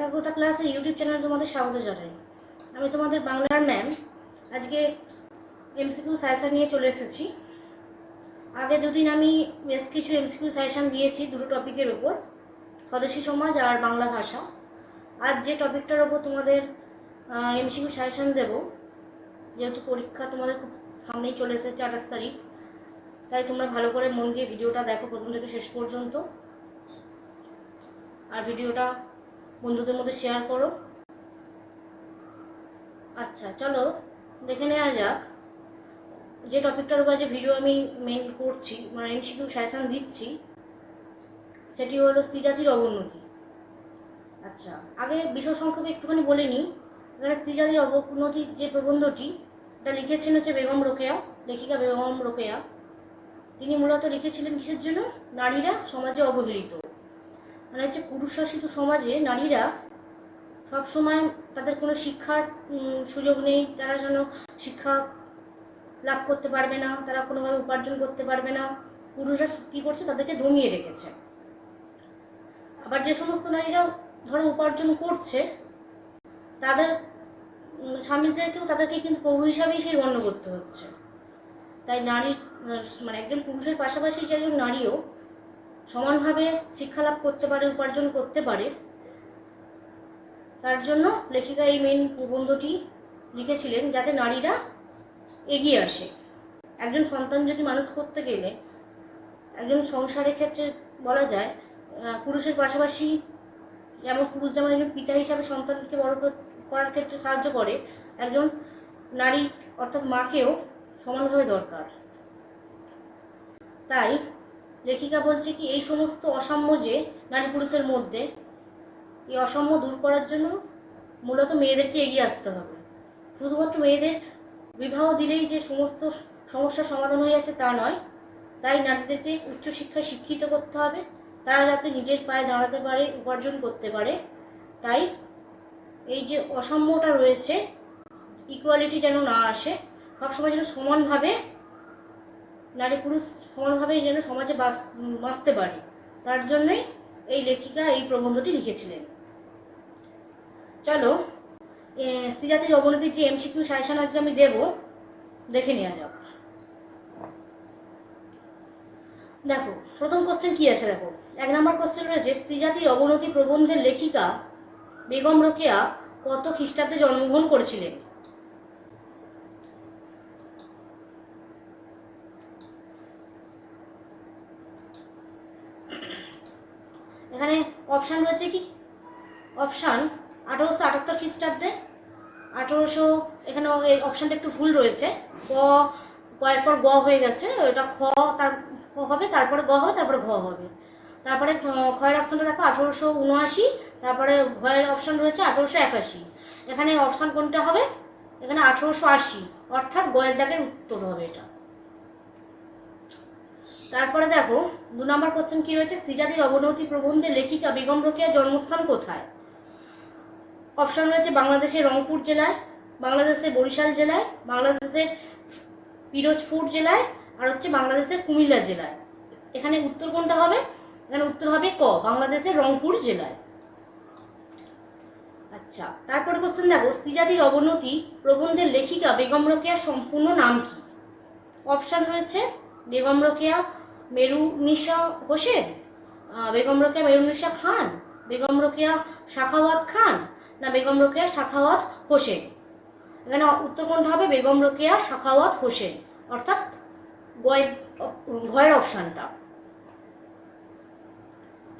একাগ্রতা ক্লাসের ইউটিউব চ্যানেলে তোমাদের স্বাগত জানাই। আমি তোমাদের বাংলার ম্যাম আজকে এমসিকিউ সাজেশন নিয়ে চলে এসেছি। আগে দুদিন আমি বেশ কিছু এমসিকিউ সাজেশন দিয়েছি দুটো টপিকের ওপর স্বদেশী সমাজ আর বাংলা ভাষা। আজ যে টপিকটার ওপর তোমাদের এমসিকিউ সাজেশন দেবো, যেহেতু পরীক্ষা তোমাদের খুব সামনেই চলে এসেছে আঠাশ তারিখ, তাই তোমরা ভালো করে মন দিয়ে ভিডিওটা দেখো প্রথম থেকে শেষ পর্যন্ত। আর ভিডিওটা বন্ধুদের মধ্যে শেয়ার করো। আচ্ছা চলো, দেখে নেওয়া যাক। যে টপিকটার উপর যে ভিডিও আমি মেন করছি মানে এমসিকিউ সাজেশন দিচ্ছি, সেটি হলো স্ত্রীজাতির অবনতি। আচ্ছা আগে বিষয় সংক্ষেপে একটুখানি বলে নিই। এখানে স্ত্রীজাতির অবনতির যে প্রবন্ধটি, এটা লিখেছেন হচ্ছে বেগম রোকেয়া, লেখিকা বেগম রোকেয়া। তিনি মূলত লিখেছিলেন কিসের জন্য? নারীরা সমাজে অবহেলিত। মানে হচ্ছে পুরুষ শাসিত সমাজে নারীরা সবসময় তাদের কোনো শিক্ষার সুযোগ নেই, তারা যেন শিক্ষা লাভ করতে পারবে না, তারা কোনোভাবে উপার্জন করতে পারবে না। পুরুষরা কী করছে? তাদেরকে দমিয়ে রেখেছে। আবার যে সমস্ত নারীরা ধরো উপার্জন করছে, তাদের স্বামীদেরকেও তাদেরকে কিন্তু প্রভু হিসাবেই সেই গণ্য করতে হচ্ছে। তাই নারী মানে একজন পুরুষের পাশাপাশি যে একজন নারীও সমানভাবে শিক্ষা লাভ করতে পারে, উপার্জন করতে পারে। তার জন্য লেখিকা এই মেন প্রবন্ধটি লিখেছিলেন যাতে নারীরা এগিয়ে আসে। একজন সন্তান যদি মানুষ করতে গেলে, একজন সংসারের ক্ষেত্রে বলা যায় পুরুষের পাশাপাশি যেমন পুরুষ যেমন একজন পিতা হিসাবে সন্তানকে বড় করার ক্ষেত্রে সাহায্য করে, একজন নারী অর্থাৎ মাকেও সমানভাবে দরকার। তাই লেখিকা বলছে কি, এই সমস্ত অসাম্য যে নারী পুরুষের মধ্যে, এই অসাম্য দূর করার জন্য মূলত মেয়েদেরকে এগিয়ে আসতে হবে। শুধুমাত্র মেয়েদের বিবাহ দিলেই যে সমস্ত সমস্যার সমাধান হয়ে আছে তা নয়, তাই নারীদেরকে উচ্চশিক্ষায় শিক্ষিত করতে হবে। তারা যাতে নিজের পায়ে দাঁড়াতে পারে, উপার্জন করতে পারে। তাই এই যে অসাম্যটা রয়েছে ইকুয়ালিটি যেন না আসে, সবসময় যেন সমানভাবে নারী পুরুষ সমানভাবে যেন সমাজে উম, বাঁচতে পারে। তার জন্যই এই লেখিকা এই প্রবন্ধটি লিখেছিলেন। চলো স্ত্রীজাতির অবনতির যে এমসিকিউ সাজেশন আজকে আমি দেব দেখে নেওয়া যাক। দেখো প্রথম কোশ্চেন কি আছে দেখো? এক নম্বর কোশ্চেন রয়েছে স্ত্রীজাতির অবনতি প্রবন্ধের লেখিকা বেগম রোকেয়া কত খ্রিস্টাব্দে জন্মগ্রহণ করেছিলেন? এখানে অপশান রয়েছে কি? অপশান আঠারোশো আটাত্তর খ্রিস্টাব্দে। আঠারোশো, এখানে এই অপশানটা একটু ভুল রয়েছে। ক কয়ের পর গ হয়ে গেছে। ওটা খ, তার খ হবে, তারপরে গ হবে, তারপরে ঘ হবে। তারপরে খয়ের অপশানটা দেখো, আঠেরোশো উনআশি। তারপরে ঘয়ের অপশান রয়েছে আঠেরোশো একাশি। এখানে অপশান কোনটা হবে? এখানে আঠেরোশো আশি। অর্থাৎ গয়ের দাগের উত্তর হবে এটা। তারপরে দেখো, দু নম্বর কোশ্চেন কি রয়েছে? স্ত্রীজাতির অবনতি প্রবন্ধে লেখিকা বেগম রোকেয়ার জন্মস্থান কোথায়? অপশন রয়েছে বাংলাদেশের রংপুর জেলায়, বাংলাদেশের বরিশাল জেলায়, বাংলাদেশের পিরোজপুর জেলায়, আর হচ্ছে বাংলাদেশের কুমিল্লা জেলায়। এখানে উত্তর কোনটা হবে? এখানে উত্তর হবে ক, বাংলাদেশের রংপুর জেলায়। আচ্ছা তারপরে কোশ্চেন দেখো, স্ত্রীজাতির অবনতি প্রবন্ধের লেখিকা বেগম রোকেয়ার সম্পূর্ণ নাম কি? অপশান রয়েছে বেগম রোকেয়া মেরুনিশা হোসেন বেগম রোকেয়া মেরুনিশা খান, বেগম রোকেয়া শাখাওয়াত খান, না বেগম রোকেয়া শাখাওয়াত হোসেন? এখানে উত্তর কোনটা হবে বেগম রোকেয়া শাখাওয়াত হোসেন, অর্থাৎ গয় ভয়ের অপশানটা।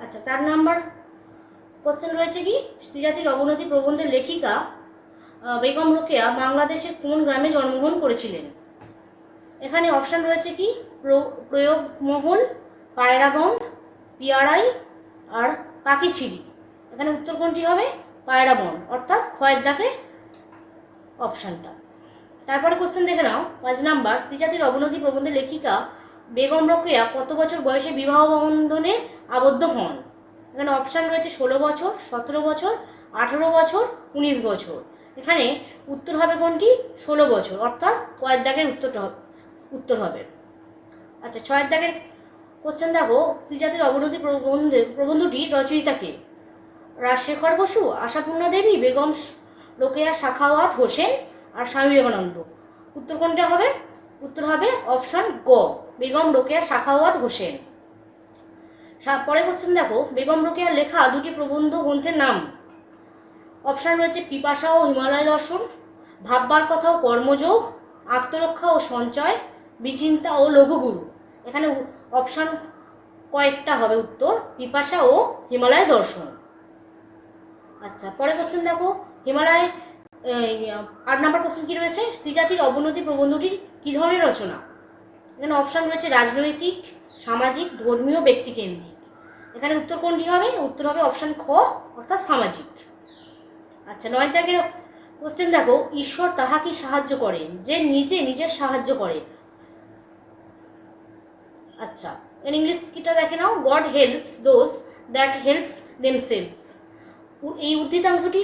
আচ্ছা চার নাম্বার কোশ্চেন রয়েছে কি? স্ত্রীজাতির অবনতি প্রবন্ধের লেখিকা বেগম রোকেয়া বাংলাদেশের কোন গ্রামে জন্মগ্রহণ করেছিলেন? এখানে অপশান রয়েছে কি? প্রয়োগমহল পায়রাগঞ্জ পিয়ারাই আর পাখিছিড়ি এখানে উত্তর কোনটি হবে? পায়রাবন, অর্থাৎ খয়ের দাগের অপশানটা। তারপরে কোশ্চেন দেখে নাও। পাঁচ নাম্বার, স্ত্রীজাতির অবনতি প্রবন্ধের লেখিকা বেগম রোকেয়া কত বছর বয়সে বিবাহ বন্ধনে আবদ্ধ হন? এখানে অপশান রয়েছে ষোলো বছর, সতেরো বছর, আঠেরো বছর, উনিশ বছর। এখানে উত্তর হবে কোনটি? ষোলো বছর, অর্থাৎ কয়ের দাগের উত্তরটা উত্তর হবে। আচ্ছা ছয়ের দাগের কোশ্চেন দেখো শ্রীজাতির অবনতি প্রবন্ধে, প্রবন্ধটি রচয়িতাকে। রাজশেখর বসু, আশাপূর্ণা দেবী, বেগম রোকেয়া শাখাওয়াত হোসেন আর স্বামী বিবেকানন্দ। উত্তর কোনটা হবে? উত্তর হবে অপশন গ, বেগম রোকেয়া শাখাওয়াত হোসেন। পরের কোশ্চেন দেখো, বেগম রোকেয়ার লেখা দুটি প্রবন্ধ গ্রন্থের নাম। অপশান রয়েছে পিপাসা ও হিমালয় দর্শন, ভাববার কথা ও কর্মযোগ, আত্মরক্ষা ও সঞ্চয়, বিচিন্তা ও লঘুগুরু। এখানে অপশান কয়েকটা হবে উত্তর, পিপাসা ও হিমালয় দর্শন। আচ্ছা পরের কোশ্চেন দেখো। হিমালয় আট নম্বর কোশ্চেন কি রয়েছে? স্ত্রীজাতির অবনতি প্রবন্ধটির কী ধরনের রচনা? এখানে অপশান রয়েছে রাজনৈতিক, সামাজিক, ধর্মীয়, ব্যক্তিকেন্দ্রিক। এখানে উত্তর কোনটি হবে? উত্তর হবে অপশান খ, অর্থাৎ সামাজিক। আচ্ছা নয় দাগের কোশ্চেন দেখো। ঈশ্বর তাহাকে সাহায্য করেন, যে নিজে নিজের সাহায্য করে। আচ্ছা এর ইংলিশ কিটা দেখে নাও? God helps those that helps themselves এই উদ্ধৃতাংশটি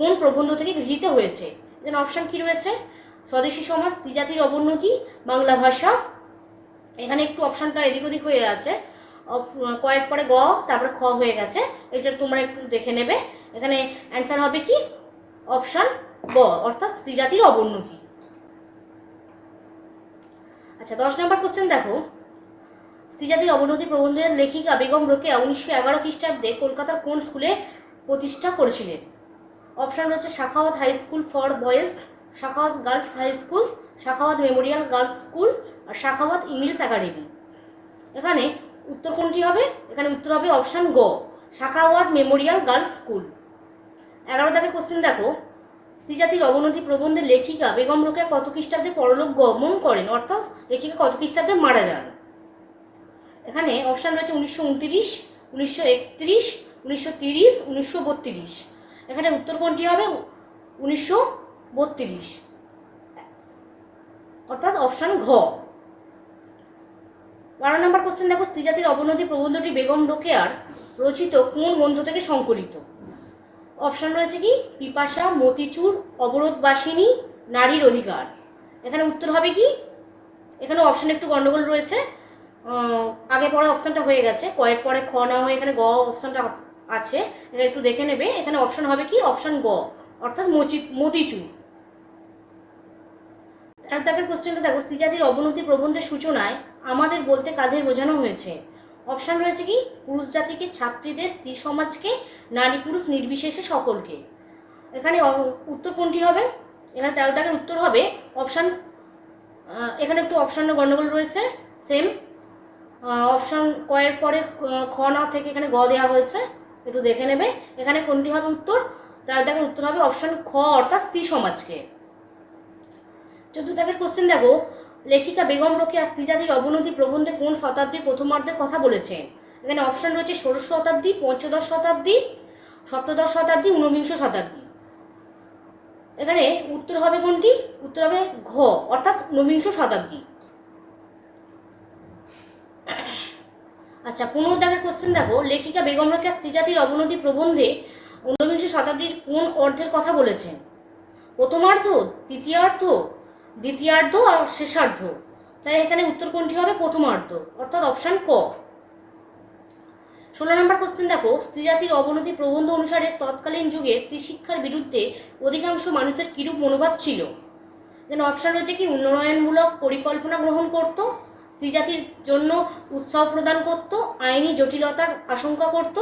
কোন প্রবন্ধ থেকে গৃহীত হয়েছে? এখানে অপশান কি রয়েছে? স্বদেশী সমাজ, দ্বিজাতির অবনতি, বাংলা ভাষা। এখানে একটু অপশানটা এদিক ওদিক হয়ে আছে। কয়েক পরে গ, তারপরে খ হয়ে গেছে। এটা তোমরা একটু দেখে নেবে। এখানে অ্যান্সার হবে কি? অপশান গ অর্থাৎ স্ত্রীজাতির অবনতি। আচ্ছা দশ নম্বর কোশ্চেন দেখো। স্ত্রীজাতির অবনতি প্রবন্ধের লেখিকা বেগম রোকেয়া উনিশশো এগারো খ্রিস্টাব্দে কলকাতার কোন স্কুলে প্রতিষ্ঠা করেছিলেন? অপশান রয়েছে Sakhawat high school for boys, Sakhawat girls high school, Sakhawat memorial girls school R Sakhawat English academy. এখানে উত্তর কোনটি হবে? এখানে উত্তর হবে অপশান গ, শাখাওয়াত মেমোরিয়াল গার্লস স্কুল। এগারো দাগের কোশ্চেন দেখো। স্ত্রীজাতির অবনতি প্রবন্ধের লেখিকা বেগম রোকেয়া কত খ্রিস্টাব্দে পরলোক গমন করেন? অর্থাৎ লেখিকা কত খ্রিস্টাব্দে মারা যান? এখানে অপশান রয়েছে উনিশশো উনত্রিশ, উনিশশো একত্রিশ, উনিশশো তিরিশ, উনিশশো বত্রিশ। এখানে উত্তর কোনটি হবে? উনিশশো বত্রিশ। অর্থাৎ অপশান ঘ। বারো নম্বর কোশ্চেন দেখো, স্ত্রীজাতির অবনতি প্রবন্ধটি বেগম রোকেয়ার রচিত কোন গ্রন্থ থেকে সংকলিত? অপশান রয়েছে কি? পিপাসা, মতিচুর, অবরোধবাসিনী, নারীর অধিকার। এখানে উত্তর হবে কি? এখানে অপশান একটু গন্ডগোল রয়েছে। আগে পরে অপশানটা হয়ে গেছে, কয়েক পরে খ না হয়ে এখানে গ অপশানটা আছে, এটা একটু দেখে নেবে, এখানে অপশান হবে কি? অপশান গ, অর্থাৎ মচি, মতিচুর। আর কোশ্চেনটা দেখো, স্ত্রীজাতির অবনতি প্রবন্ধের সূচনায় আমাদের বলতে কাদের বোঝানো হয়েছে? অপশান রয়েছে কি? পুরুষ জাতিকে, ছাত্রীদের, স্ত্রী সমাজকে, নারী পুরুষ নির্বিশেষে সকলকে। এখানে উত্তর কোনটি হবে? এখানে তেরো দাগের উত্তর হবে অপশান এখানে একটু অপশানের গণ্ডগোল রয়েছে সেম অপশান কয়ের পরে খ না থেকে এখানে গ দেওয়া হয়েছে। একটু দেখে নেবে। এখানে কোনটি হবে উত্তর? তেরো দাগের উত্তর হবে অপশান খ, অর্থাৎ স্ত্রী সমাজকে। দাগের কোশ্চেন দেখো। লেখিকা বেগম রোকেয়া স্ত্রীজাতির অবনতি প্রবন্ধে কোন শতাব্দীর প্রথমার্ধের কথা বলেছেন? এখানে অপশান রয়েছে ষোড়শ শতাব্দী, পঞ্চদশ শতাব্দী, সপ্তদশ শতাব্দী, ঊনবিংশ শতাব্দী। এখানে উত্তর হবে কোনটি? উত্তর হবে ঘ, অর্থাৎ ঊনবিংশ শতাব্দী। আচ্ছা পনেরো দাগের কোশ্চেন দেখো। লেখিকা বেগম রোকেয়া স্ত্রীজাতির অবনতি প্রবন্ধে ঊনবিংশ শতাব্দীর কোন অর্ধের কথা বলেছেন? প্রথমার্ধ তৃতীয়ার্ধ দ্বিতীয়ার্ধ আর শেষার্ধ। তাই এখানে উত্তর কোনটি হবে প্রথমার্ধ অর্থাৎ অপশান ক। ষোলো নম্বর কোশ্চেন দেখো। স্ত্রীজাতির অবনতি প্রবন্ধ অনুসারে তৎকালীন যুগে স্ত্রী শিক্ষার বিরুদ্ধে অধিকাংশ মানুষের কিরূপ মনোভাব ছিল? যেন অপশান রয়েছে কি, উন্নয়নমূলক পরিকল্পনা গ্রহণ করত স্ত্রীজাতির জন্য উৎসাহ প্রদান করত, আইনি জটিলতার আশঙ্কা করত,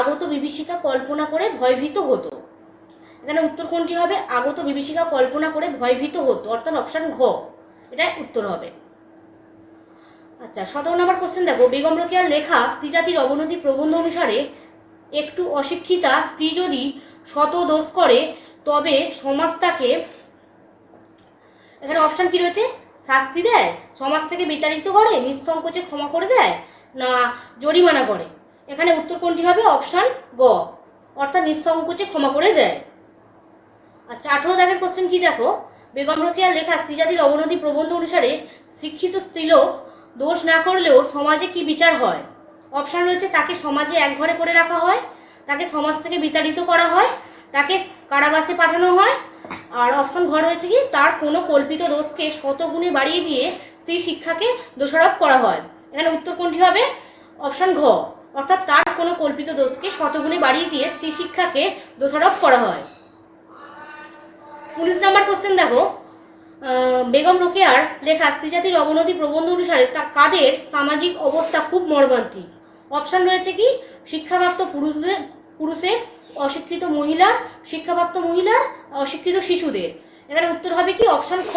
আগত বিভীষিকা কল্পনা করে ভয়ভীত হতো। এখানে উত্তর কোনটি হবে? আগত বিভীষিকা কল্পনা করে ভয়ভীত হতো, অর্থাৎ অপশান ঘ। এটাই উত্তর হবে। আচ্ছা সতেরো নম্বর কোশ্চেন দেখো। বেগম রোকেয়ার লেখা, স্ত্রীজাতির অবনতি প্রবন্ধ অনুসারে একটু অশিক্ষিতা স্ত্রী যদি শত দোষ করে, তবে সমাজ তাকে এখানে অপশান কি রয়েছে? শাস্তি দেয়? সমাজ থেকে বিতাড়িত করে, নিঃসংকোচে ক্ষমা করে দেয়? না, জরিমানা করে। এখানে উত্তর কোনটি হবে? অপশান গ। অর্থাৎ নিঃসংকোচে ক্ষমা করে দেয়। আচ্ছা আঠেরো দাগের কোশ্চেন কি দেখো? বেগম রোকেয়ার লেখা স্ত্রীজাতির অবনতি প্রবন্ধ অনুসারে শিক্ষিত স্ত্রীলোক দোষ না করলেও সমাজে কি বিচার হয়? অপশান রয়েছে, তাকে সমাজে এক ঘরে করে রাখা হয়, তাকে সমাজ থেকে বিতাড়িত করা হয়, তাকে কারাবাসে পাঠানো হয় আর অপশন ঘর রয়েছে কি, তার কোনো কল্পিত দোষকে শতগুণে বাড়িয়ে দিয়ে স্ত্রী শিক্ষাকে দোষারোপ করা হয়। এখানে উত্তর কোনটি হবে অপশান ঘ, অর্থাৎ তার কোনো কল্পিত দোষকে শতগুণে বাড়িয়ে দিয়ে স্ত্রী শিক্ষাকে দোষারোপ করা হয়। উনিশ নাম্বার কোশ্চেন দেখো। বেগম রোকেয়ার লেখা, স্ত্রী জাতির অবনতি প্রবন্ধ অনুসারে তা কাদের সামাজিক অবস্থা খুব মর্মান্তিক। অপশন রয়েছে কি, শিক্ষাপ্রাপ্ত পুরুষদের পুরুষের, অশিক্ষিত মহিলার, শিক্ষাপ্রাপ্ত মহিলার, অশিক্ষিত শিশুদের। এখানে উত্তর হবে কি? অপশান খ।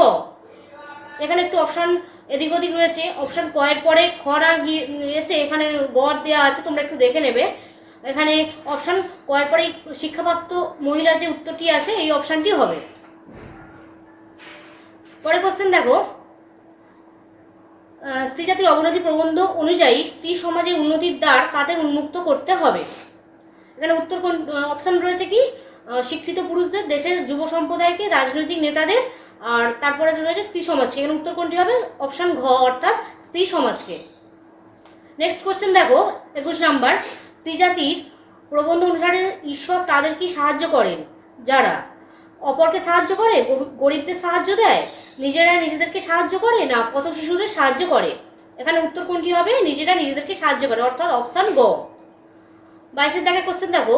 এখানে একটু অপশান এদিক ওদিক রয়েছে। অপশান ক এর পরে খরা গিয়ে এসে এখানে গড় দেওয়া আছে, তোমরা একটু দেখে নেবে। এখানে অপশান ক এর পরে শিক্ষাপ্রাপ্ত মহিলার যে উত্তরটি আছে, এই অপশানটি হবে। পরে কোশ্চেন দেখো। স্ত্রী জাতির অবনতি প্রবন্ধ অনুযায়ী স্ত্রী সমাজের উন্নতির দ্বার কাদের উন্মুক্ত করতে হবে? এখানে উত্তর কোন অপশন রয়েছে কি? শিক্ষিত পুরুষদের দেশের যুব সম্প্রদায়কে রাজনৈতিক নেতাদের আর তারপরে রয়েছে স্ত্রী সমাজকে। এখানে উত্তর কোনটি হবে? অপশন ঘ, অর্থাৎ স্ত্রী সমাজকে। নেক্সট কোশ্চেন দেখো, একুশ নাম্বার। স্ত্রী জাতির প্রবন্ধ অনুসারে ঈশ্বর তাদেরকে সাহায্য করেন? যারা অপরকে সাহায্য করে গরিবদের সাহায্য দেয়, নিজেরা নিজেদেরকে সাহায্য করে না পথ শিশুদের সাহায্য করে? এখানে উত্তর কোনটি হবে? নিজেরা নিজেদেরকে সাহায্য করে, অর্থাৎ অপশন গ বাইশের দেখার কোশ্চেন দেখো।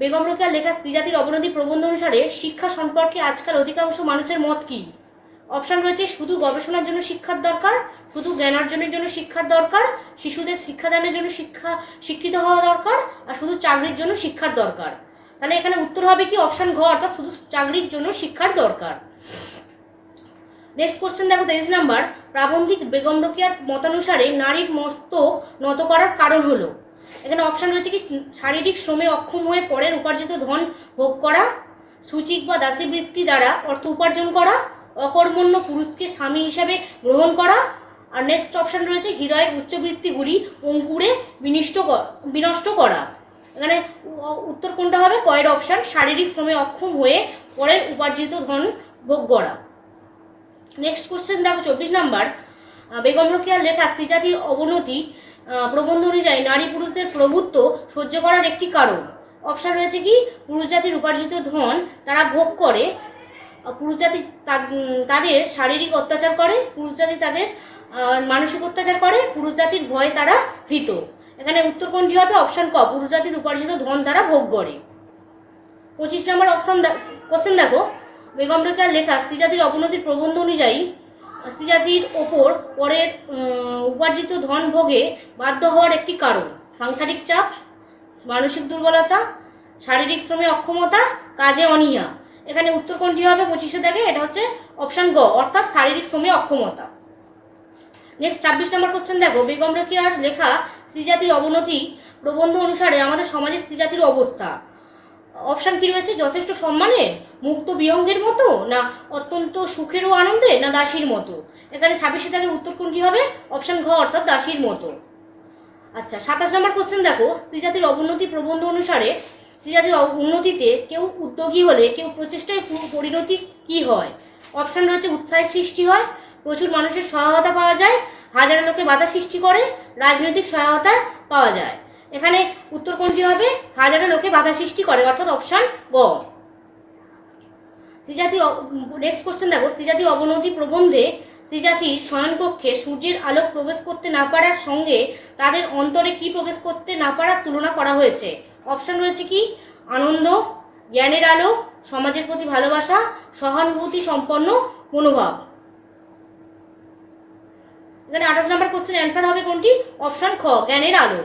বেগম রোকেয়ার লেখা স্ত্রী জাতির অবনতি প্রবন্ধ অনুসারে শিক্ষা সম্পর্কে আজকাল অধিকাংশ মানুষের মত কি? অপশন রয়েছে, শুধু গবেষণার জন্য শিক্ষার দরকার, শুধু জ্ঞান অর্জনের জন্য শিক্ষার দরকার, শিশুদের শিক্ষাদানের জন্য শিক্ষা, শিক্ষিত হওয়া দরকার, আর শুধু চাকরির জন্য শিক্ষার দরকার। তাহলে এখানে উত্তর হবে কি? অপশন ঘ, অর্থাৎ শুধু চাকরির জন্য শিক্ষার দরকার। নেক্সট কোশ্চেন দেখো, তেইশ নাম্বার। প্রাবন্ধিক বেগম রোকেয়ার মতানুসারে নারীর মস্তক নত করার কারণ হলো। এখানে অপশন রয়েছে কি, শারীরিক শ্রমে অক্ষম হয়ে পরের উপার্জিত ধন ভোগ করা, সূচিক বা দাসী বৃত্তি দ্বারা অর্থ উপার্জন করা, অকর্মণ্য পুরুষকে স্বামী হিসাবে গ্রহণ করা, আর নেক্সট অপশন রয়েছে হৃদয়ের উচ্চবৃত্তিগুলি অঙ্কুরে বিনিষ্ট বিনষ্ট করা। এখানে উত্তর কোনটা হবে? কয়ের অপশন শারীরিক শ্রমে অক্ষম হয়ে পরের উপার্জিত ধন ভোগ করা। নেক্সট কোশ্চেন দেখো, চব্বিশ নাম্বার বেগম রোকেয়ার লেখা, স্ত্রীজাতির অবনতি প্রবন্ধ অনুযায়ী নারী পুরুষদের প্রভুত্ব সহ্য করার একটি কারণ। অপশন রয়েছে কি, পুরুষ জাতির উপার্জিত ধন, তারা ভোগ করে পুরুষ জাতি তাদের শারীরিক অত্যাচার করে, পুরুষ জাতি তাদের মানসিক অত্যাচার করে, পুরুষ জাতির ভয়ে তারা ভীত। এখানে উত্তর কোনটি হবে অপশন ক, পুরুষ জাতির উপার্জিত ধন তারা ভোগ করে। পঁচিশ নম্বর অপশন কোশ্চেন দেখো। বেগম রোকেয়ার লেখা স্ত্রী জাতির অবনতির প্রবন্ধ অনুযায়ী স্ত্রীজাতির ওপর পরের উপার্জিত ধন ভোগে বাধ্য হওয়ার একটি কারণ। সাংসারিক চাপ, মানসিক দুর্বলতা, শারীরিক শ্রমে অক্ষমতা, কাজে অনীহা। এখানে উত্তর কোনটি হবে? পঁচিশে দেখে, এটা হচ্ছে অপশন গ, অর্থাৎ শারীরিক শ্রমে অক্ষমতা। নেক্সট ছাব্বিশ নম্বর কোশ্চেন দেখো। বেগম রোকেয়ার লেখা, স্ত্রীজাতির অবনতি প্রবন্ধ অনুসারে আমাদের সমাজে স্ত্রীজাতির অবস্থা। অপশন কি রয়েছে? যথেষ্ট সম্মানের? মুক্ত বিহঙ্গের মতো? না অত্যন্ত সুখের ও আনন্দের? না দাসীর মতো? এখানে ছাব্বিশে দাগের উত্তর কোনটি হবে? অপশন ঘ অর্থাৎ দাসীর মতো। আচ্ছা সাতাশ নম্বর কোশ্চেন দেখো। স্ত্রীজাতির অবনতি প্রবন্ধ অনুসারে স্ত্রীজাতির উন্নতিতে কেউ উদ্যোগী হলে কেউ প্রচেষ্টায় পরিণতি কি হয়? অপশান রয়েছে, উৎসাহের সৃষ্টি হয়। প্রচুর মানুষের সহায়তা পাওয়া যায়। হাজার লোকে বাধা সৃষ্টি করে। রাজনৈতিক সহায়তা পাওয়া যায়। এখানে উত্তর কোনটি হবে হাজারো লোকে বাধা সৃষ্টি করে, অর্থাৎ অপশন গ। স্ত্রীজাতি নেক্সট কোশ্চেন দেখো। স্ত্রীজাতি অবনতি প্রবন্ধে স্ত্রীজাতি শয়নকক্ষে সূর্যের আলোক প্রবেশ করতে না পারার সঙ্গে তাদের অন্তরে কি প্রবেশ করতে না পারার তুলনা করা হয়েছে। অপশন রয়েছে কি? আনন্দ, জ্ঞানের আলো, সমাজের প্রতি ভালোবাসা, সহানুভূতি সম্পন্ন মনোভাব। এখানে আঠাশ নম্বর কোশ্চেন অ্যান্সার হবে কোনটি? অপশন খ, জ্ঞানের আলো।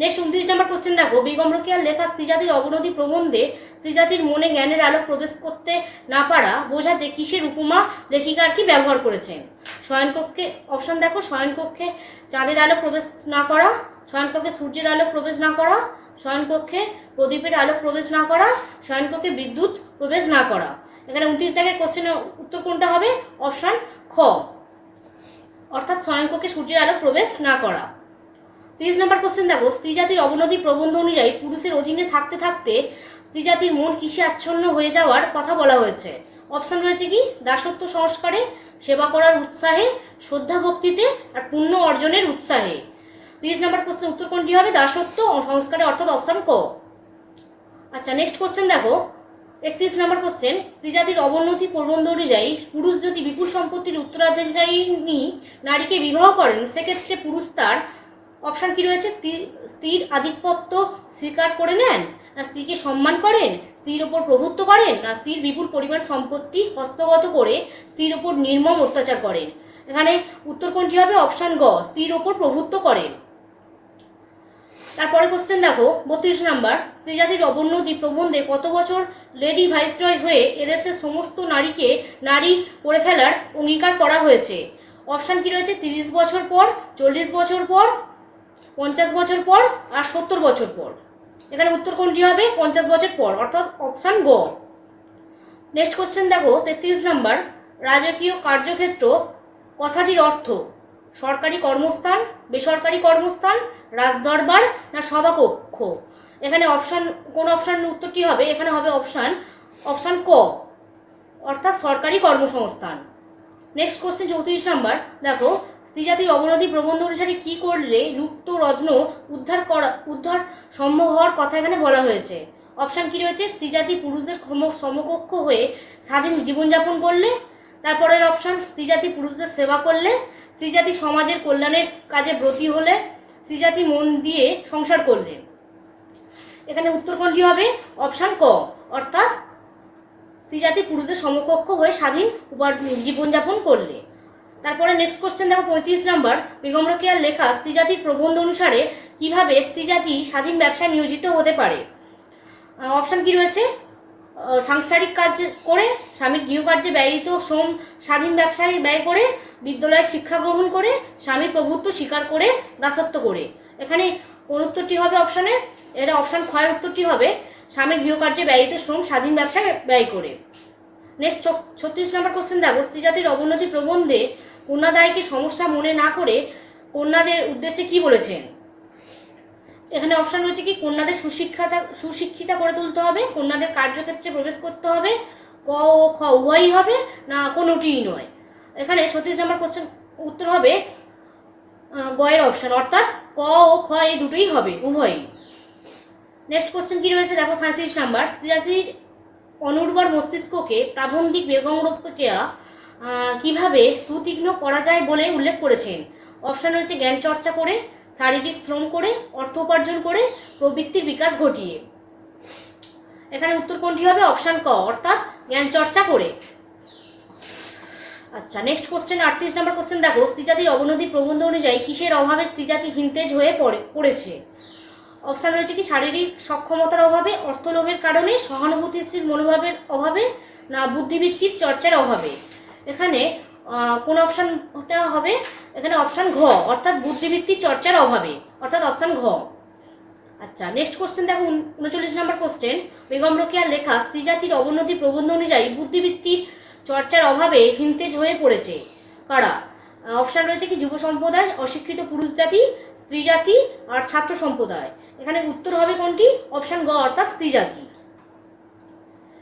নেক্সট উনত্রিশ নম্বর কোশ্চেন দেখো। বেগম লেখা স্ত্রীজাতির অবনতি প্রবন্ধে স্ত্রীজাতির মনে জ্ঞানের আলো প্রবেশ করতে না পারা বোঝাতে কিসের উপমা লেখিকা আর কি ব্যবহার করেছেন শয়নকক্ষে অপশন দেখো, শয়নকক্ষে চাঁদের আলো প্রবেশ না করা, শয়নকক্ষে সূর্যের আলো প্রবেশ না করা, শয়নকক্ষে প্রদীপের আলো প্রবেশ না করা, শয়নকক্ষে বিদ্যুৎ প্রবেশ না করা। এখানে উনত্রিশ দাগের কোশ্চেনের উত্তর কোনটা হবে? অপশন খ। অর্থাৎ শয়নকক্ষে সূর্যের আলো প্রবেশ না করা। তিরিশ নম্বর কোশ্চেন দেখো স্ত্রী জাতির অবনতি প্রবন্ধ অনুযায়ী পুরুষের অধীনে থাকতে থাকতে স্ত্রী জাতির মন কিসে আচ্ছন্ন হয়ে যাওয়ার কথা বলা হয়েছে। অপশন রয়েছে কি? দাসত্ব সংস্কারে, সেবা করার উৎসাহে, শ্রদ্ধা ভক্তিতে আর পুণ্য অর্জনের উৎসাহে। তিরিশ নম্বর কোশ্চেন উত্তর কোনটি হবে? দাসত্ব সংস্কারে অর্থাৎ অপশন ক। আচ্ছা নেক্সট কোশ্চেন দেখো। একত্রিশ নম্বর কোশ্চেন স্ত্রীজাতির অবনতি প্রবন্ধ অনুযায়ী পুরুষ যদি বিপুল সম্পত্তির উত্তরাধিকারী নারীকে বিবাহ করেন, সেক্ষেত্রে পুরুষ তার অপশান কি রয়েছে? স্ত্রী, স্ত্রীর আধিপত্য স্বীকার করে নেন? না স্ত্রীকে সম্মান করেন? স্ত্রীর ওপর প্রভুত্ব করেন? না স্ত্রীর বিপুল পরিমাণ সম্পত্তি হস্তগত করে স্ত্রীর ওপর নির্মম অত্যাচার করেন? এখানে উত্তর কোনটি হবে অপশান গ, স্ত্রীর ওপর প্রভুত্ব করেন। তারপরে কোশ্চেন দেখো, বত্রিশ নাম্বার, স্ত্রীজাতির অবনতি প্রবন্ধে কত বছর লেডি ভাইসরয় হয়ে এদেশের সমস্ত নারীকে নারী করে ফেলার অঙ্গীকার করা হয়েছে? অপশান কি রয়েছে? তিরিশ বছর পর, চল্লিশ বছর পর পঞ্চাশ বছর পর আর সত্তর বছর পর। এখানে উত্তর কোনটি হবে? পঞ্চাশ বছর পর। অর্থাৎ অপশান গ। নেক্সট কোশ্চেন দেখো, তেত্রিশ নাম্বার। রাজকীয় কার্যক্ষেত্র, কথাটির অর্থ সরকারি কর্মস্থান, বেসরকারি কর্মস্থান, রাজদরবার না সভাকক্ষ? এখানে অপশান কোন অপশান উত্তরটি হবে? এখানে হবে অপশান অপশান ক। অর্থাৎ সরকারি কর্মসংস্থান। নেক্সট কোশ্চেন চৌত্রিশ নাম্বার। দেখো স্ত্রীজাতির অবনতি প্রবন্ধ অনুসারে কি করলে লুপ্ত রত্ন উদ্ধার করা, উদ্ধার সম্ভব হওয়ার কথা এখানে বলা হয়েছে? অপশান কি রয়েছে? স্ত্রীজাতি পুরুষদের সম- সমকক্ষ হয়ে স্বাধীন জীবনযাপন করলে। তারপরের অপশান স্ত্রীজাতি পুরুষদের সেবা করলে। স্ত্রীজাতি সমাজের কল্যাণের কাজে ব্রতী হলে। স্ত্রীজাতি মন দিয়ে সংসার করলে। এখানে উত্তর কোনটি হবে? অপশান ক। অর্থাৎ, স্ত্রীজাতি পুরুষদের সমকক্ষ হয়ে স্বাধীন জীবনযাপন করলে। তারপরে নেক্সট কোশ্চেন দেখো পঁয়ত্রিশ নম্বর বেগম রোকেয়ার লেখা স্ত্রীজাতির প্রবন্ধ অনুসারে কীভাবে স্ত্রীজাতি স্বাধীন ব্যবসায় নিয়োজিত হতে পারে? অপশান কি রয়েছে? সাংসারিক কাজ করে, স্বামীর গৃহকার্যে ব্যয়িত শ্রম স্বাধীন ব্যবসায় ব্যয় করে, বিদ্যালয়ে শিক্ষা গ্রহণ করে স্বামী প্রভুত্ব স্বীকার করে, দাসত্ব করে। এখানে কোন উত্তরটি হবে অপশানে এটা অপশান ক্ষয়ের উত্তরটি হবে, স্বামীর গৃহকার্যে ব্যয়িত শ্রম স্বাধীন ব্যবসায় ব্যয় করে। নেক্সট ছত্রিশ নম্বর কোশ্চেন দেখো, স্ত্রীজাতির অবনতি প্রবন্ধে কন্যাদায়কে সমস্যা মনে না করে কন্যাদের উদ্দেশ্যে কি বলেছেন? এখানে অপশন রয়েছে কি কন্যাদের সুশিক্ষাতা সুশিক্ষিতা করে তুলতে হবে কন্যাদের কার্যক্ষেত্রে প্রবেশ করতে হবে ক ও খ উভয়ই হবে না কোনোটিই নয়। এখানে ছত্রিশ নম্বর কোশ্চেন উত্তর হবে গয়ের অপশন অর্থাৎ ক ও খ এই দুটোই হবে উভয়ই। নেক্সট কোশ্চেন কী রয়েছে? দেখো সাঁত্রিশ নাম্বার। স্ত্রীজাতির অনুর্বর মস্তিষ্ককে প্রাবন্ধিক বেগম আহ, কীভাবে সুতীক্ষ্ণ করা যায় বলে উল্লেখ করেছেন। অপশন রয়েছে জ্ঞান চর্চা করে, শারীরিক শ্রম করে, অর্থ উপার্জন করে, প্রবৃত্তির বিকাশ ঘটিয়ে। এখানে উত্তর কোনটি হবে? অপশন ক, অর্থাৎ জ্ঞান চর্চা করে। আচ্ছা নেক্সট কোশ্চেন আটত্রিশ নম্বর কোশ্চেন দেখো, স্ত্রীজাতির অবনতি প্রবন্ধ অনুযায়ী কিসের অভাবে স্ত্রীজাতি হিনতেজ হয়ে পড়ে, পড়েছে? অপশান রয়েছে কি? শারীরিক সক্ষমতার অভাবে, অর্থলোভের কারণে, সহানুভূতিশীল মনোভাবের অভাবে, না বুদ্ধিবৃত্তির চর্চার অভাবে? এখানে কোন অপশানটা হবে? এখানে অপশান ঘ, অর্থাৎ বুদ্ধিবৃত্তির চর্চার অভাবে, অর্থাৎ অপশান ঘ। আচ্ছা নেক্সট কোশ্চেন দেখো উনচল্লিশ নম্বর কোশ্চেন বেগম রোকেয়ার লেখা, স্ত্রী জাতির অবনতি প্রবন্ধ অনুযায়ী বুদ্ধিবৃত্তির চর্চার অভাবে হিনতেজ হয়ে পড়েছে। কারা? অপশান রয়েছে কি, যুব সম্প্রদায়, অশিক্ষিত পুরুষ জাতি, স্ত্রী জাতি আর ছাত্র সম্প্রদায়। এখানে উত্তর হবে কোনটি? অপশান গ অর্থাৎ স্ত্রী জাতি।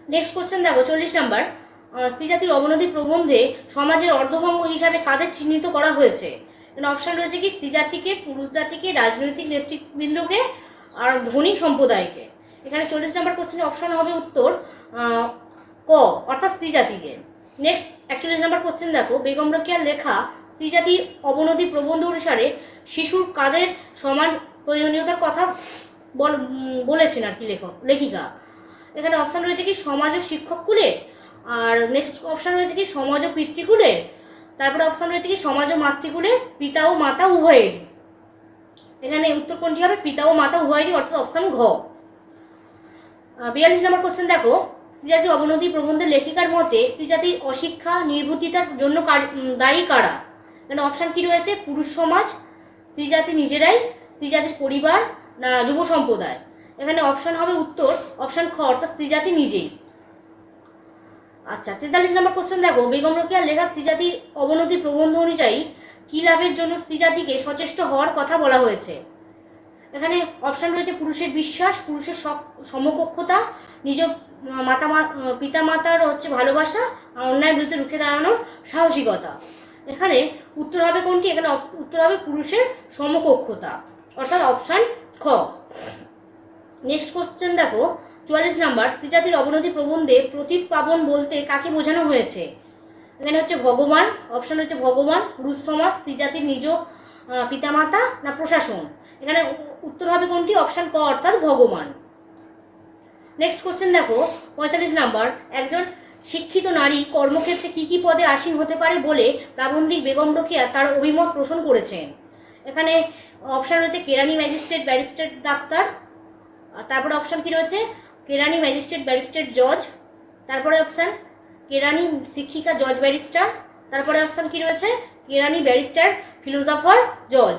নেক্সট কোশ্চেন দেখো, চল্লিশ নাম্বার স্ত্রী জাতির অবনতি প্রবন্ধে সমাজের অর্ধভঙ্গ হিসাবে কাদের চিহ্নিত করা হয়েছে? এখানে অপশান রয়েছে কি স্ত্রী জাতিকে পুরুষ জাতিকে রাজনৈতিক নেতৃবৃন্দকে আর ধনী সম্প্রদায়কে। এখানে চল্লিশ নম্বর কোশ্চেনের অপশান হবে উত্তর ক, অর্থাৎ স্ত্রী জাতিকে নেক্সট একচল্লিশ নম্বর কোশ্চেন দেখো। বেগম রোকেয়ার লেখা স্ত্রী জাতির অবনতি প্রবন্ধ অনুসারে শিশুর কাদের সমান প্রয়োজনীয়তার কথা বল বলেছেন আর কি লেখক, লেখিকা। এখানে অপশান রয়েছে কি, সমাজ ও শিক্ষক কুলের আর নেক্সট অপশান রয়েছে কি সমাজ ও পিতৃকুলের তারপরে অপশান রয়েছে কি সমাজ ও মাতৃকুলের পিতা ও মাতা উভয়েরই। এখানে উত্তর কোনটি হবে? পিতা ও মাতা উভয়েরই, অর্থাৎ অপশান ঘ। বিয়াল্লিশ নম্বর কোশ্চেন দেখো। স্ত্রীজাতি অবনতি প্রবন্ধের লেখিকার মতে স্ত্রীজাতির অশিক্ষা, নির্বুদ্ধিতার জন্য দায়ী কারা? এখানে অপশান কি রয়েছে? পুরুষ সমাজ, স্ত্রীজাতি নিজেরাই, স্ত্রীজাতির পরিবার, না যুব সম্প্রদায়। এখানে অপশান হবে উত্তর অপশান খ, অর্থাৎ স্ত্রীজাতি নিজেই। আচ্ছা তেতাল্লিশ নম্বর কোশ্চেন দেখো। বেগম রোকেয়ার লেখা স্ত্রীজাতির অবনতি প্রবন্ধ অনুযায়ী কি লাভের জন্য স্ত্রীজাতিকে সচেষ্ট হওয়ার কথা বলা হয়েছে? এখানে অপশান রয়েছে পুরুষের বিশ্বাস, পুরুষের সম- সমকক্ষতা, নিজ মাতা পিতা মাতার হচ্ছে ভালোবাসা, আর অন্যায়ের বিরুদ্ধে রুখে দাঁড়ানোর সাহসিকতা। এখানে উত্তর হবে কোনটি? এখানে উত্তর হবে পুরুষের সমকক্ষতা, অর্থাৎ অপশান খ। নেক্সট কোশ্চেন দেখো। চুয়াল্লিশ নাম্বার, স্ত্রীজাতির অবনতি প্রবন্ধে প্রতীক পাবন বলতে কাকে বোঝানো হয়েছে? এখানে হচ্ছে ভগবান অপশন হচ্ছে ভগবান, পুরুষ সমাজ, স্ত্রীজাতির নিজ পিতামাতা না প্রশাসন? এখানে উত্তর হবে কোনটি? অপশন ক অর্থাৎ ভগবান। নেক্সট কোশ্চেন দেখো, পঁয়তাল্লিশ নাম্বার, একজন শিক্ষিত নারী কর্মক্ষেত্রে কি কি পদে আসীন হতে পারে বলে প্রাবন্ধিক বেগম রোকেয়া তার অভিমত পোষণ করেছেন? এখানে অপশান রয়েছে কেরানি ম্যাজিস্ট্রেট ব্যারিস্ট্রেট ডাক্তার, আর তারপরে অপশান কী রয়েছে? কেরানি ম্যাজিস্ট্রেট ব্যারিস্ট্রেট জজ, তারপরে অপশান কেরানি শিক্ষিকা জজ ব্যারিস্টার, তারপরে অপশান কি রয়েছে? কেরানি ব্যারিস্টার ফিলোজফার জজ।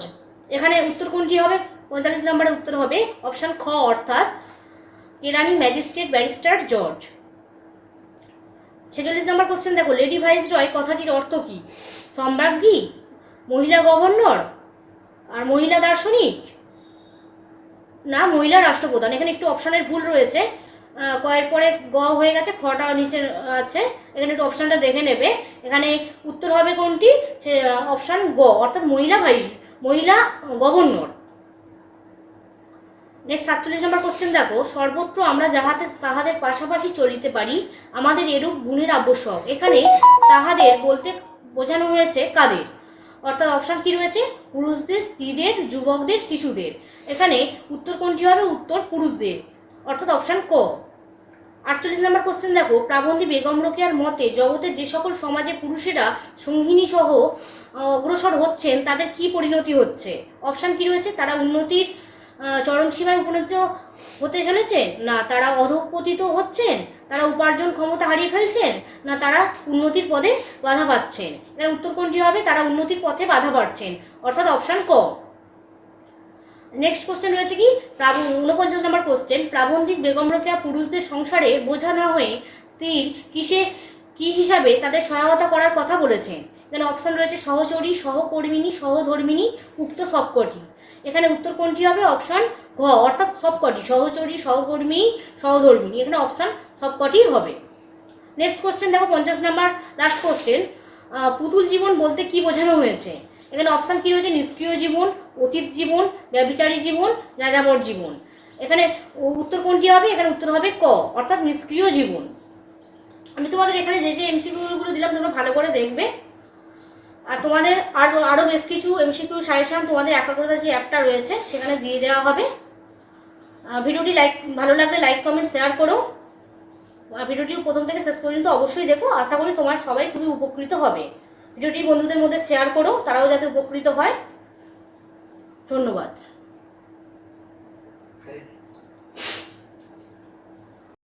এখানে উত্তর কোনটি হবে? পঁয়তাল্লিশ নম্বরের উত্তর হবে অপশান খ অর্থাৎ কেরানি ম্যাজিস্ট্রেট ব্যারিস্টার জজ। ছেচল্লিশ নম্বর কোশ্চেন দেখো, লেডি ভাইস রয় কথাটির অর্থ কি? সম্রাজ্ঞী, মহিলা গভর্নর, আর মহিলা দার্শনিক, না মহিলা রাষ্ট্রপ্রধান? এখানে একটু অপশানের ভুল রয়েছে। কয়ের পরে গ হয়ে গেছে খটা নিচে আছে। এখানে একটু অপশানটা দেখে নেবে। এখানে উত্তর হবে কোনটি? সে অপশান গ, অর্থাৎ মহিলা ভাইস, মহিলা গভর্নর। নেক্সট সাতচল্লিশ নম্বর কোশ্চেন দেখো। সর্বত্র আমরা যাহাতে, তাহাদের পাশাপাশি চলিতে পারি, আমাদের এরূপ গুণের আবশ্যক। এখানে তাহাদের বলতে বোঝানো হয়েছে কাদের? অর্থাৎ অপশান কি রয়েছে? পুরুষদের, স্ত্রীদের, যুবকদের, শিশুদের। এখানে উত্তর কোনটি হবে? উত্তর পুরুষদের। অর্থাৎ অপশান ক। আটচল্লিশ নম্বর কোশ্চেন দেখো প্রাবন্ধী বেগম রোকেয়ার মতে জগতের যে সকল সমাজে পুরুষেরা সঙ্গিনী সহ অগ্রসর হচ্ছেন তাদের কি পরিণতি হচ্ছে? অপশান কি রয়েছে? তারা উন্নতির আহ, চরমসীমায় উপনীত হতে চলেছে? না তারা অধপতিত হচ্ছেন? তারা উপার্জন ক্ষমতা হারিয়ে ফেলছেন? না তারা উন্নতির পদে বাধা পাচ্ছেন? এর উত্তর কোনটি হবে? তারা উন্নতির পথে বাধা পাচ্ছেন। অর্থাৎ অপশান ক। নেক্সট কোশ্চেন রয়েছে কি? ঊনপঞ্চাশ নম্বর কোশ্চেন প্রাবন্ধিক বেগম রোকেয়া পুরুষদের সংসারে বোঝা না হয়ে স্ত্রীর কিসে কি হিসাবে তাদের সহায়তা করার কথা বলেছেন এখানে অপশান রয়েছে সহচরী, সহকর্মিনী, সহধর্মিনী, উক্ত সবকটি। এখানে উত্তর কোনটি হবে? অপশান ঘ, অর্থাৎ সবকটি। সহচরী, সহকর্মী, সহধর্মিনী। এখানে অপশান সবকটি হবে। নেক্সট কোশ্চেন দেখো, পঞ্চাশ নাম্বার লাস্ট কোশ্চেন পুতুল জীবন বলতে কি বোঝানো হয়েছে? এখানে অপশান কি রয়েছে? নিষ্ক্রিয় জীবন অতীত জীবন, ব্যবিচারী জীবন যাযাবর জীবন। এখানে উত্তর কোনটি হবে? এখানে উত্তর হবে ক, অর্থাৎ নিষ্ক্রিয় জীবন। আমি তোমাদের এখানে যে যে এমসিকিউগুলো দিলাম, তোমরা ভালো করে দেখবে। আর তোমাদের আরও আরও বেশ কিছু এমসিকিউ সাজেশন তোমাদের একাগ্রতা যে অ্যাপটা রয়েছে, সেখানে দিয়ে দেওয়া হবে। ভিডিওটি লাইক, ভালো লাগলে লাইক, কমেন্ট, শেয়ার করো। ভিডিওটি প্রথম থেকে শেষ পর্যন্ত অবশ্যই দেখো। আশা করি তোমার সবাই খুবই উপকৃত হবে। ভিডিওটি বন্ধুদের মধ্যে শেয়ার করো, তারাও যাতে উপকৃত হয়। ধন্যবাদ.